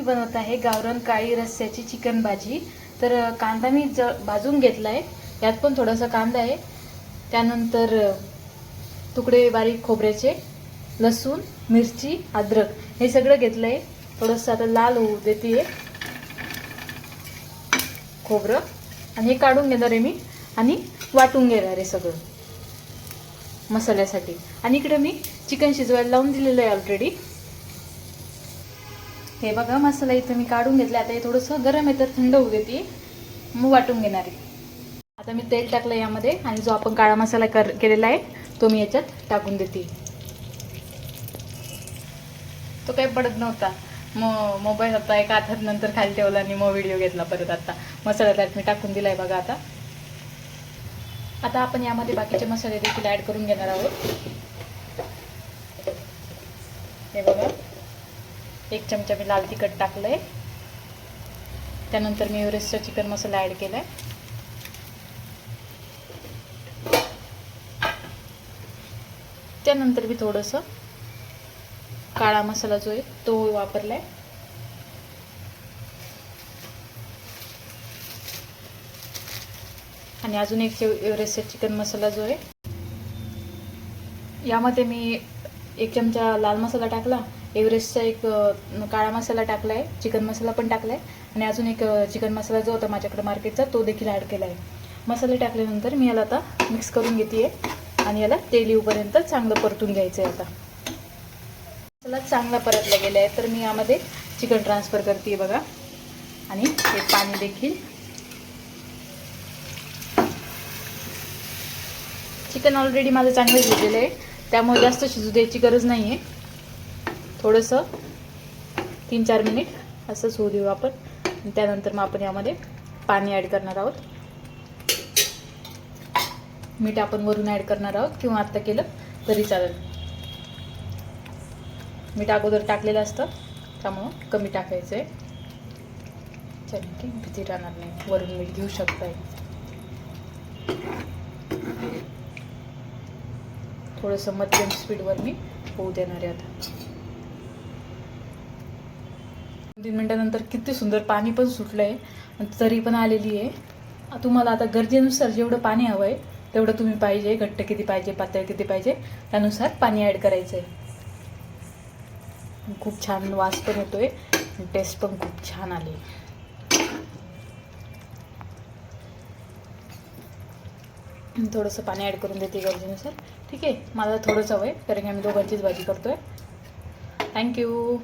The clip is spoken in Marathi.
मी बनवत आहे गावरान काळी रस्स्याची चिकन भाजी. तर कांदा मी ज भाजून घेतला आहे यात पण थोडासा कांदा आहे. त्यानंतर तुकडे बारीक खोबऱ्याचे लसूण मिरची अद्रक हे सगळं घेतलं आहे थोडंसं आता लाल होऊ देते खोबरं. आणि हे काढून घेणार आहे मी. आणि वाटून घेणार आहे सगळं. मसाल्यासाठी. आणि इकडे मी चिकन शिजवायला लावून दिलेलं आहे ऑलरेडी हे बघा मसाला इथं मी काढून घेतला. आता हे थोडंसं गरम आहे तर थंड होऊ देते. मग वाटून घेणार आहे. आता मी तेल टाकलं यामध्ये आणि जो आपण काळा मसाला कर केलेला आहे तो मी याच्यात टाकून देते. तो काही पडत नव्हता. मग मोबाईल आता एका हातात नंतर खाली ठेवला आणि मग व्हिडिओ घेतला परत आता. मसाला त्यात मी टाकून दिलाय बघा आता. आता आपण यामध्ये बाकीचे मसाले देखील ऍड करून घेणार आहोत. हे बघा. एक चमचा मी लाल तिखट टाकलंय. त्यानंतर मी एव्हरेस्टचा चिकन मसाला ॲड केला आहे त्यानंतर मी थोडंसं काळा मसाला जो आहे तो वापरला आहे आणि अजून एक एव्हरेस्टचा चिकन मसाला जो आहे यामध्ये मी एक चमचा लाल मसाला टाकला. एव्हरेस्टचा एक काळा मसाला टाकला आहे चिकन मसाला पण टाकला आहे आणि अजून एक चिकन मसाला जो होता माझ्याकडे मार्केटचा तो देखील ॲड केला आहे मसाले टाकल्यानंतर मी याला आता मिक्स करून घेते आणि याला तेल येऊपर्यंत चांगलं परतून घ्यायचं आहे आता. मसाला चांगला परतला गेला आहे तर मी यामध्ये चिकन ट्रान्सफर करते बघा. आणि हे पाणी देखील. चिकन ऑलरेडी माझं चांगलं शिजलेलं आहे. त्यामुळे जास्त शिजू द्यायची गरज नाही आहे थोडंसं तीन चार मिनिट असंच होऊ देऊ आपण. त्यानंतर मग आपण यामध्ये पाणी ॲड करणार आहोत. मीठ आपण वरून ॲड करणार आहोत किंवा आत्ता केलं तरी चालेल. मीठ अगोदर टाकलेलं असतं त्यामुळं कमी टाकायचं आहे. चल की भीती राहणार नाही. वरून मीठ घेऊ शकताय. थोडंसं मध्यम स्पीडवर मी होऊ देणार आहे आता. तीन मिनटानंतर किती सुंदर पाणी पण सुटलं आहे तरी पण आलेली आहे. तुम्हाला आता गरजेनुसार जेवढं पाणी हवं आहे तेवढं तुम्ही पाहिजे घट्ट किती पाहिजे पातळ किती पाहिजे त्यानुसार पाणी ॲड करायचं आहे खूप छान वास पण येतोय आहे टेस्ट पण खूप छान आली. थोडंसं पाणी ॲड करून देते गरजेनुसार. ठीक आहे मला थोडंच हवं आहे कारण की आम्ही दोघांचीच भाजी करतो आहे थँक्यू